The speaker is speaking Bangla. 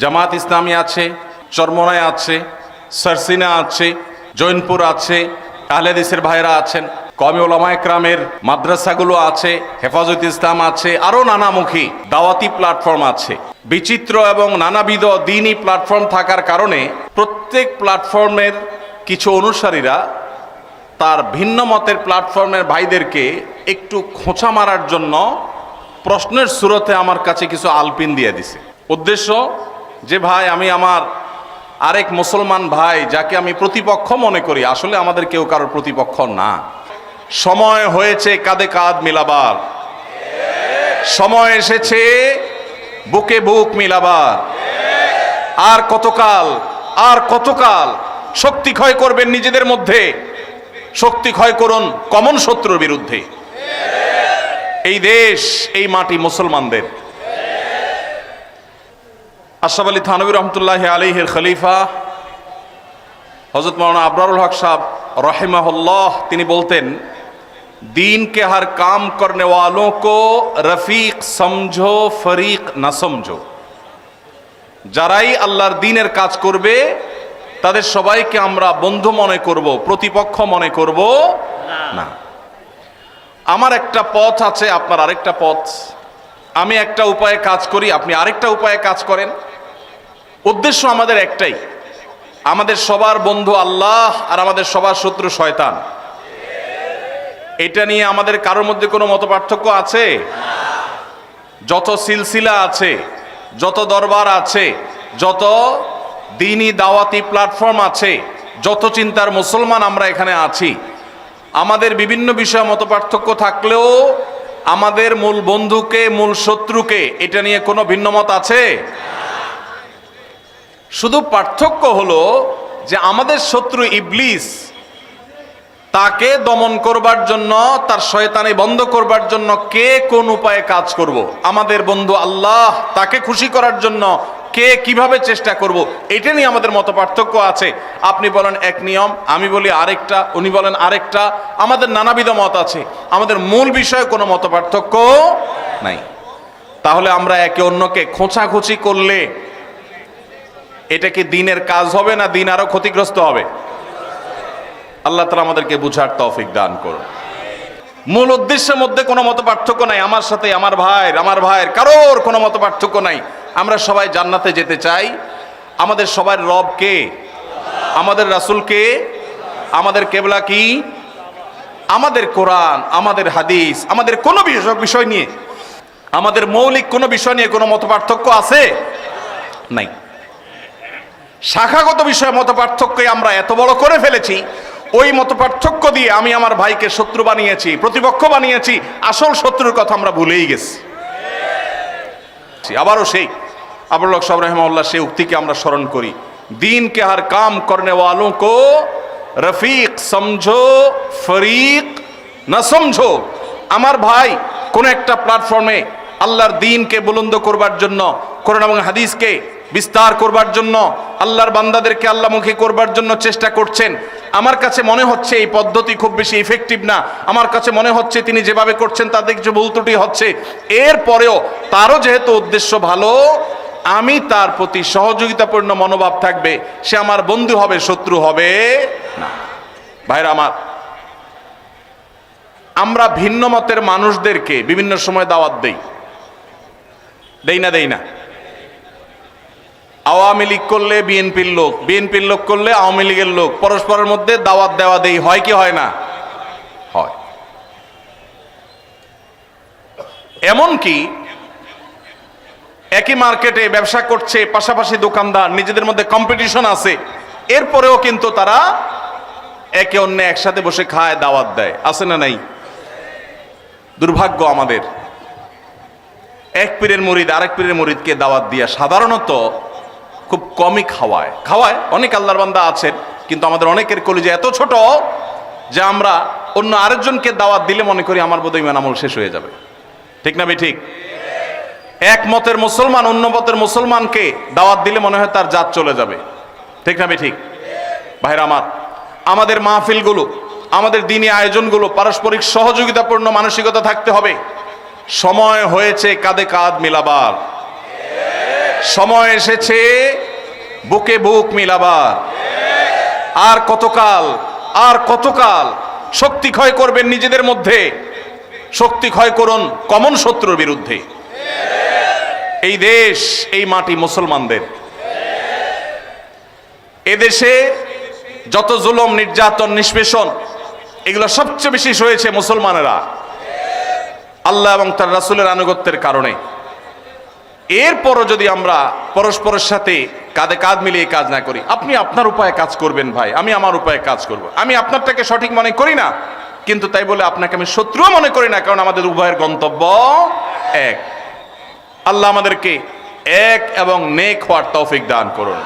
জামাত ইসলামী আছে, চরমনায় আছে, সারসিনা আছে, জৈনপুর আছে, আহলেদিসের ভাইরা আছেন কমি ওলামা একরামের মাদ্রাসাগুলো আছে, হেফাজত ইসলাম আছে, আরও নানামুখী দাওয়াতি প্ল্যাটফর্ম আছে। বিচিত্র এবং নানাবিধ দিনই প্ল্যাটফর্ম থাকার কারণে প্রত্যেক প্ল্যাটফর্মের কিছু অনুসারীরা তার ভিন্ন মতের প্ল্যাটফর্মের ভাইদেরকে একটু খোঁচা মারার জন্য প্রশ্নের সুরতে আমার কাছে কিছু আলপিন দিয়ে দিছে। উদ্দেশ্য যে ভাই আমি আমার আরেক মুসলমান ভাই যাকে আমি প্রতিপক্ষ মনে করি, আসলে আমাদের কেউ কারোর প্রতিপক্ষ না। সময় হয়েছে কাঁধে কাঁধ মিলাবার। সময় এসেছে বুকে বুক মিলাবার। আর কতকাল আর কতকাল শক্তি ক্ষয় করবেন নিজেদের মধ্যে? শক্তি ক্ষয় করুন কমন শত্রুর বিরুদ্ধে। এই দেশ, এই মাটি মুসলমানদের। আশরাফ আলী থানবী রহমতুল্লাহ আলহের খলিফা হজরত মৌলানা আবরারুল হক সাহ রহেমাহুল্লাহ, তিনি বলতেন দিন کے কাম کام کرنے সমঝো کو رفیق سمجھو যারাই আল্লাহর দিনের কাজ করবে, তাদের সবাইকে আমরা বন্ধু মনে করব, প্রতিপক্ষ মনে করব না। আমার একটা পথ আছে, আপনার আরেকটা পথ। আমি একটা উপায়ে কাজ করি, আপনি আরেকটা উপায়ে কাজ করেন। উদ্দেশ্য আমাদের একটাই। আমাদের সবার বন্ধু আল্লাহ আর আমাদের সবার শত্রু শয়তান। এটা নিয়ে আমাদের কারোর মধ্যে কোনো মত পার্থক্য আছে? যত সিলসিলা আছে, যত দরবার আছে, যত দিনই দাওয়াতি প্ল্যাটফর্ম আছে, যত চিন্তার মুসলমান আমরা এখানে আছি, আমাদের বিভিন্ন বিষয়ে মত পার্থক্য থাকলেও আমাদের মূল বন্ধুকে, মূল শত্রুকে এটা নিয়ে কোনো ভিন্নমত আছে শুধু পার্থক্য হলো যে আমাদের শত্রু ইবলিস, তাকে দমন করবার জন্য, তার শয়তানি বন্ধ করবার জন্য কে কোন উপায়ে কাজ করব। আমাদের বন্ধু আল্লাহ তাকে খুশি করার জন্য কে কীভাবে চেষ্টা করব। এটা নিয়ে আমাদের মত পার্থক্য আছে। আপনি বলেন এক নিয়ম, আমি বলি আরেকটা, উনি বলেন আরেকটা, আমাদের নানাবিধ মত আছে। আমাদের মূল বিষয়ে কোনো মত পার্থক্য নাই। তাহলে আমরা একে অন্যকে খোঁচাখুচি করলে এটা কি দিনের কাজ হবে না দিন আরও ক্ষতিগ্রস্ত হবে? আল্লাহ তালা আমাদেরকে বুঝার তৌফিক দান করুন। মূল উদ্দেশ্যের মধ্যে কোনো মত পার্থক্য নাই। আমার সাথে আমার ভাইয়ের আমার ভাইয়ের কারোর কোনো মত পার্থক্য নাই। আমরা সবাই জান্নাতে যেতে চাই। আমাদের সবার রব কে? আমাদের রাসুল কে? আমাদের কেবলা কি? আমাদের কোরআন, আমাদের হাদিস, আমাদের কোনো বিষয়- বিষয় নিয়ে, আমাদের মৌলিক কোনো বিষয় নিয়ে কোনো মত পার্থক্য আছে? নাই। শাখাগত বিষয়ে মত আমরা এত বড় করে ফেলেছি, ওই মত পার্থক্য দিয়ে আমি আমার ভাইকে শত্রু বানিয়েছি, প্রতিপক্ষ বানিয়েছি, আসল শত্রুর কথা আমরা ভুলেই গেছি। আবারও সেই। আবুল্লাহ সাহ রহমাল্লাহ সেই উক্তিকে আমরা স্মরণ করি। দিন কে হার কাম করনে को রফিক সমঝো, ফরিক না সমঝো। আমার ভাই কোন একটা প্ল্যাটফর্মে আল্লাহর দিনকে বুলন্দ করবার জন্য, কোরআন এবং হাদিসকে বিস্তার করবার জন্য, আল্লাহর বান্দাদেরকে আল্লাহমুখী করবার জন্য চেষ্টা করছেন। আমার কাছে মনে হচ্ছে এই পদ্ধতি খুব বেশি ইফেক্টিভ না। আমার কাছে মনে হচ্ছে তিনি যেভাবে করছেন তাতে কিছু ভুল ত্রুটি হচ্ছে। এরপরেও তারও যেহেতু উদ্দেশ্য ভালো আমি তার প্রতি সহযোগিতাপূর্ণ মনোভাব থাকবে, সে আমার বন্ধু হবে, শত্রু হবে না। ভাইরা আমার, আমরা ভিন্ন মতের মানুষদেরকে বিভিন্ন সময় দাওয়াত দেই। দেই না দেই না। আওয়ামী লীগ করলে বিএনপির লোক বিএনপির লোক করলে আওয়ামী লীগের লোক। পরস্পরের মধ্যে দাওয়াত দেওয়া দেই, হয় কি হয় না? হয়। এমন কি একই মার্কেটে ব্যবসা করছে, পাশাপাশি দোকানদার, নিজেদের মধ্যে কম্পিটিশন আছে। এরপরেও কিন্তু তারা একে অন্য একসাথে বসে খায়, দাওয়াত দেয়। আছে না নাই? দুর্ভাগ্য আমাদের। এক পীরের মুরিদ আরেক পীরের মুরিদকে দাওয়াত দিয়া সাধারণত খুব কমই খাওয়ায়। খাওয়ায়, অনেক আল্লাহর বান্দা আছেন, কিন্তু আমাদের অনেকের কলিজা এত ছোট যে আমরা অন্য আরেকজনকে দাওয়াত দিলে মনে করি আমার বোধহয় ইমান আমল শেষ হয়ে যাবে। ঠিক না ভাই, ঠিক? এক মতের মুসলমান, অন্য মতের মুসলমানকে দাওয়াত দিলে মনে হয় তার জাত চলে যাবে। ঠিক না ঠিক। ভাইরা আমার, আমাদের মাহফিলগুলো, আমাদের দিনী আয়োজনগুলো পারস্পরিক সহযোগিতাপূর্ণ মানসিকতা থাকতে হবে। সময় হয়েছে কাঁধে কাঁধ মিলাবার। সময় এসেছে বুকে বুক মিলাবার। আর কতকাল আর কতকাল শক্তি ক্ষয় করবেন নিজেদের মধ্যে? শক্তি ক্ষয় করুন কমন শত্রুর বিরুদ্ধে। এই দেশ, এই মাটি মুসলমানদের। এদেশে যত জুলম, নির্যাতন, নিষ্পেষণ, এগুলো সবচেয়ে বেশি হয়েছে মুসলমানেরা। আল্লাহ এবং তার রাসুলের আনুগত্যের কারণে। এরপরও যদি আমরা পরস্পরের সাথে কাঁধে কাঁধ মিলিয়ে কাজ না করি, আপনি আপনার উপায়ে কাজ করবেন ভাই, আমি আমার উপায়ে কাজ করব। আমি আপনারটাকে সঠিক মনে করি না, কিন্তু তাই বলে আপনাকে আমি শত্রুও মনে করি না, কারণ আমাদের উভয়ের গন্তব্য এক। আল্লাহ আমাদেরকে এক এবং নেক হওয়ার তৌফিক দান করুন।